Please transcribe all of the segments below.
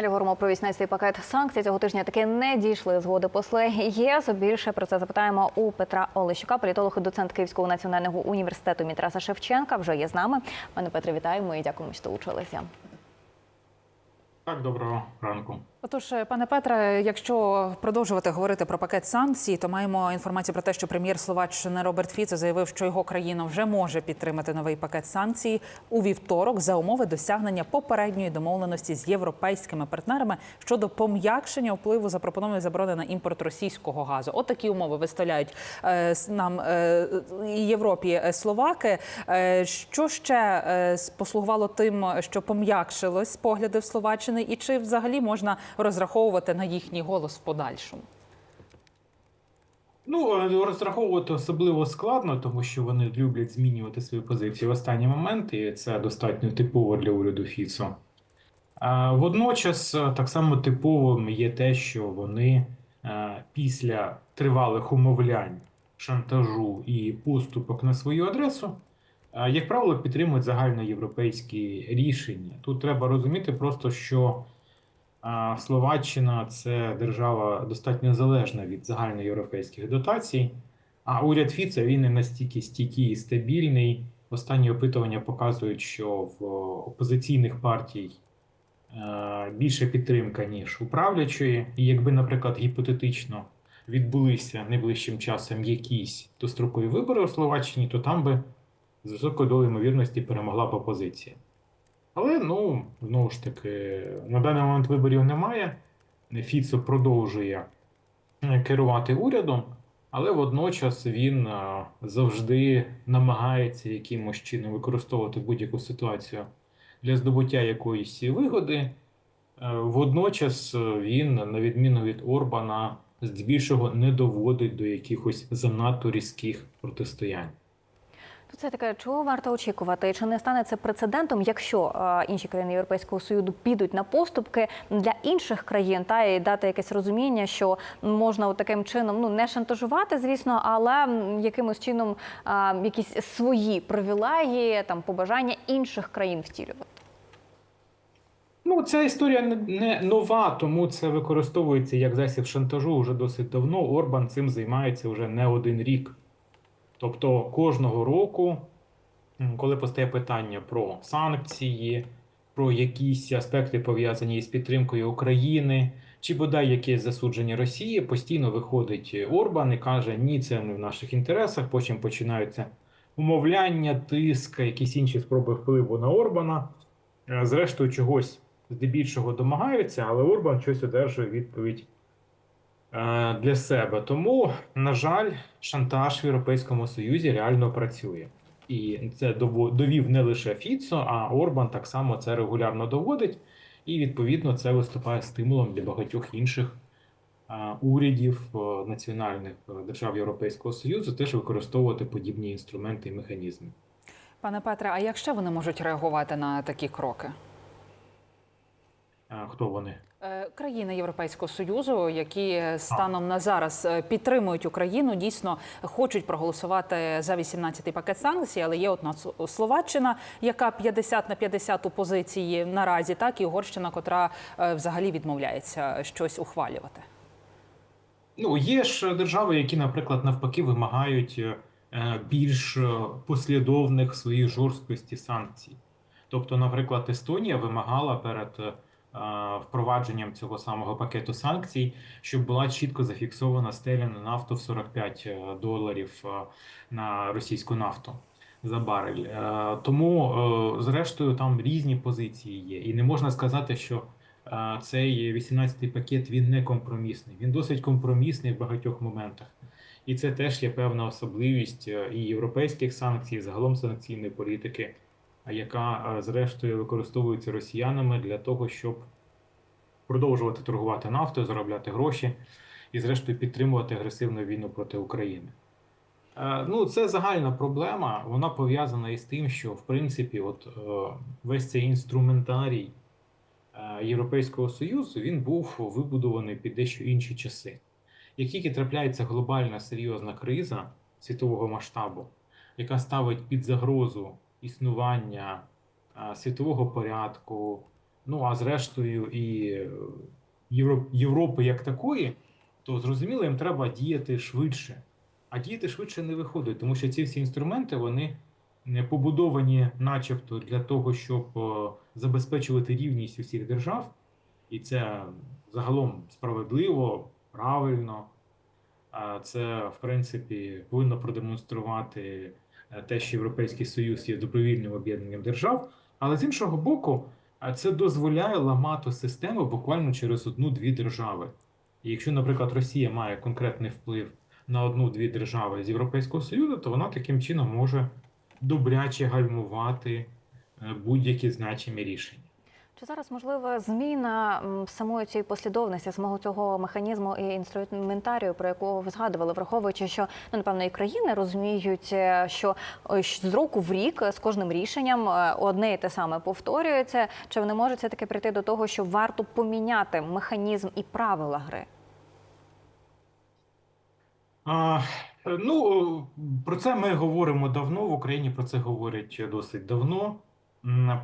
Далі говоримо про 18-й пакет санкцій. Цього тижня таки не дійшли згоди посли ЄС. Більше про це запитаємо у Петра Олещука, політолог і доцент Київського національного університету Мітраса Шевченка. Вже є з нами. Пане Петре, вітаємо і дякуємо, що долучилися. Так, доброго ранку. Отож, пане Петре, якщо продовжувати говорити про пакет санкцій, то маємо інформацію про те, що прем'єр Словаччини Роберт Фіцо заявив, що його країна вже може підтримати новий пакет санкцій у вівторок за умови досягнення попередньої домовленості з європейськими партнерами щодо пом'якшення впливу запропонованої заборони на імпорт російського газу. От такі умови виставляють е, нам е, і Європі е, словаки. Що ще послугувало тим, що пом'якшилось погляди в Словаччини, і чи взагалі можна розраховувати на їхній голос в подальшому? Ну, е, розраховувати особливо складно, тому що вони люблять змінювати свої позиції в останній момент, і це достатньо типово для уряду Фіцо. А водночас, е, так само типовим є те, що вони е, після тривалих умовлянь, шантажу і поступок на свою адресу, як правило, підтримують загальноєвропейські рішення. Тут треба розуміти просто, що Словаччина це держава достатньо залежна від загальноєвропейських дотацій. А уряд Фіца він не настільки стійкий і стабільний. Останні опитування показують, що в опозиційних партій е, більше підтримка, ніж у правлячої. І якби, наприклад, гіпотетично відбулися найближчим часом якісь дострокові вибори у Словаччині, то там би з високою долею ймовірності перемогла б опозиція. Але ну знову ж таки, на даний момент виборів немає. Фіцо продовжує е, керувати урядом, але водночас він е, завжди намагається якимось чином використовувати будь-яку ситуацію для здобуття якоїсь вигоди. Е, Водночас він, на відміну від Орбана, здебільшого не доводить до якихось занадто різких протистоянь. Це таке, чого варто очікувати? Чи не стане це прецедентом, якщо е, інші країни Європейського Союзу підуть на поступки для інших країн та і дати якесь розуміння, що можна таким чином ну не шантажувати, звісно, але якимось чином е, якісь свої привілегії, там побажання інших країн втілювати. Ну, ця історія не нова, тому це використовується як засіб шантажу вже досить давно. Орбан цим займається вже не один рік. Тобто кожного року, коли постає питання про санкції, про якісь аспекти пов'язані з підтримкою України, чи бодай якесь засудження Росії, постійно виходить Орбан і каже: ні, це не в наших інтересах. Потім починаються умовляння, тиск, якісь інші спроби впливу на Орбана. Е, Зрештою, чогось здебільшого домагаються, але Орбан щось одержує відповідь для себе. Тому, на жаль, шантаж в Європейському Союзі реально працює. І це довів не лише Фіцо, а Орбан так само це регулярно доводить. І відповідно це виступає стимулом для багатьох інших е, урядів е, національних е, держав Європейського Союзу теж використовувати подібні інструменти і механізми. Пане Петре, а як ще вони можуть реагувати на такі кроки? Е, Хто вони? Е, Країни Європейського союзу, які станом на зараз е, підтримують Україну, дійсно хочуть проголосувати за 18-й пакет санкцій, але є одна Словаччина, яка 50 на 50 у позиції наразі, так і Угорщина, котра е, взагалі відмовляється щось ухвалювати. Ну, є ж держави, які, наприклад, навпаки, вимагають е, е, більш е, послідовних в своїй жорсткості санкцій. Тобто, наприклад, Естонія вимагала перед е, впровадженням цього самого пакету санкцій, щоб була чітко зафіксована стеля на нафту в 45 доларів е, на російську нафту за барель. Е, Тому, е, зрештою, там різні позиції є. І не можна сказати, що е, цей 18-й пакет він не компромісний. Він досить компромісний в багатьох моментах. І це теж є певна особливість е, і європейських санкцій, і загалом санкційної політики, яка зрештою використовується росіянами для того, щоб продовжувати торгувати нафтою, заробляти гроші і, зрештою, підтримувати агресивну війну проти України. Е, Ну, це загальна проблема. Вона пов'язана із тим, що в принципі, от е, весь цей інструментарій е, Європейського Союзу він був вибудований під дещо інші часи. Як тільки трапляється глобальна серйозна криза світового масштабу, яка ставить під загрозу існування світового порядку, ну а зрештою і е, Європи як такої, то зрозуміло, їм треба діяти швидше. А діяти швидше не виходить, тому що ці всі інструменти вони не побудовані, начебто, для того, щоб е, забезпечувати рівність усіх держав, і це загалом справедливо, правильно. Це, в принципі, повинно продемонструвати те, що Європейський Союз є добровільним об'єднанням держав. Але з іншого боку, це дозволяє ламати систему буквально через одну-дві держави. І якщо, наприклад, Росія має конкретний вплив на одну-дві держави з Європейського Союзу, то вона таким чином може добряче гальмувати е, будь-які значимі рішення. Чи зараз можлива зміна самої цієї послідовності, самого цього механізму і інструментарію, про якого ви згадували, враховуючи, що ну напевно і країни розуміють, е, що з року в рік е, з кожним рішенням е, одне і те саме повторюється. Чи вони можуть все таки прийти до того, що варто поміняти механізм і правила гри? А, ну, про це ми говоримо давно. В Україні про це говорять досить давно.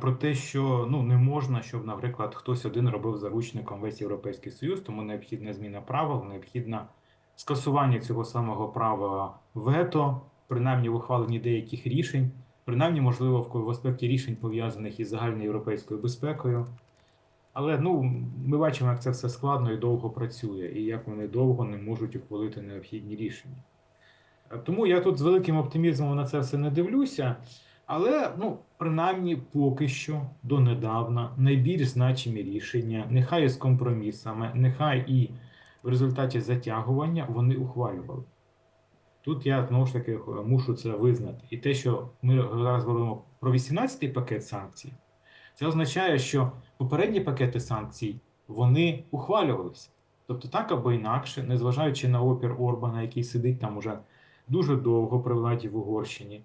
Про те, що ну не можна, щоб, наприклад, хтось один робив заручником весь Європейський Союз, тому необхідна зміна правил, необхідне скасування цього самого права вето, принаймні в ухваленні деяких рішень, принаймні, можливо, в аспекті рішень пов'язаних із загальноєвропейською безпекою. Але ну, ми бачимо, як це все складно і довго працює, і як вони довго не можуть ухвалити необхідні рішення. Тому я тут з великим оптимізмом на це все не дивлюся. Але, ну, принаймні, поки що, донедавна, найбільш значимі рішення, нехай і з компромісами, нехай і в результаті затягування вони ухвалювали. Тут я знову ж таки мушу це визнати. І те, що ми зараз говоримо про 18-й пакет санкцій, це означає, що попередні пакети санкцій вони ухвалювалися. Тобто так або інакше, незважаючи на опір Орбана, який сидить там уже дуже довго при владі в Угорщині.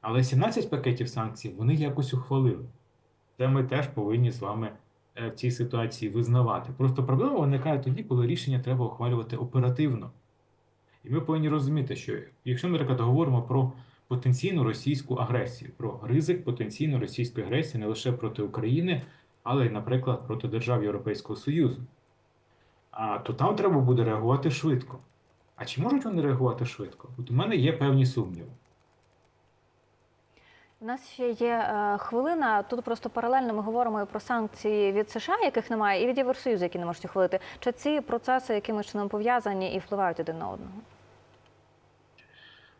Але 17 пакетів санкцій вони якось ухвалили. Це ми теж повинні з вами е, в цій ситуації визнавати. Просто проблема виникає тоді, коли рішення треба ухвалювати оперативно. І ми повинні розуміти, що якщо ми, наприклад, говоримо про потенційну російську агресію, про ризик потенційної російської агресії не лише проти України, але й, наприклад, проти держав Європейського Союзу, а, то там треба буде реагувати швидко. А чи можуть вони реагувати швидко? От у мене є певні сумніви. У нас ще є е, хвилина. Тут просто паралельно ми говоримо про санкції від США, яких немає, і від Євросоюзу, які не можуть ухвалити. Чи ці процеси якимось чином пов'язані і впливають один на одного?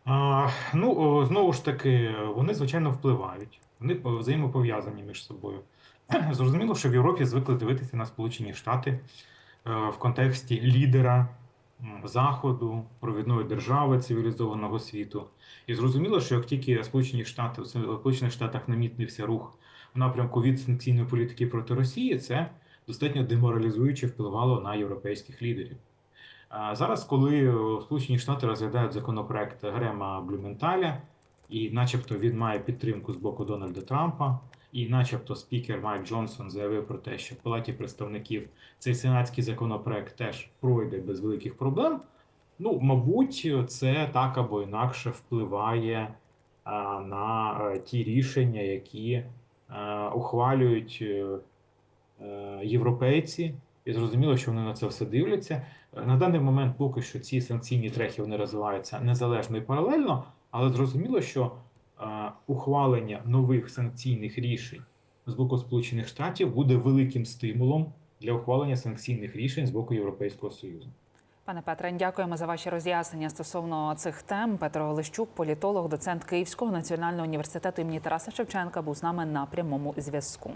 А, ну, знову ж таки, вони, звичайно, впливають. Вони по- взаємопов'язані між собою. Зрозуміло, що в Європі звикли дивитися на Сполучені Штати е, в контексті лідера Заходу, провідної держави цивілізованого світу. І зрозуміло, що як тільки Сполучені Штати, в Сполучених Штатах намітнився рух в напрямку від санкційної політики проти Росії, це достатньо деморалізуюче впливало на європейських лідерів. А Зараз, коли е, Сполучені Штати розглядають законопроект Грема Блюменталя, і начебто він має підтримку з боку Дональда Трампа, і начебто спікер Майк Джонсон заявив про те, що в Палаті представників цей сенатський законопроект теж пройде без великих проблем. Ну, мабуть, це так або інакше впливає а, на е, ті рішення, які е, ухвалюють е, е, європейці, і зрозуміло, що вони на це все дивляться. На даний момент поки що ці санкційні трехи вони розвиваються незалежно і паралельно, але зрозуміло, що ухвалення нових санкційних рішень з боку Сполучених Штатів буде великим стимулом для ухвалення санкційних рішень з боку Європейського Союзу. Пане Петре, дякуємо за ваші роз'яснення стосовно цих тем. Петро Олещук, політолог, доцент Київського національного університету імені Тараса Шевченка, був з нами на прямому зв'язку.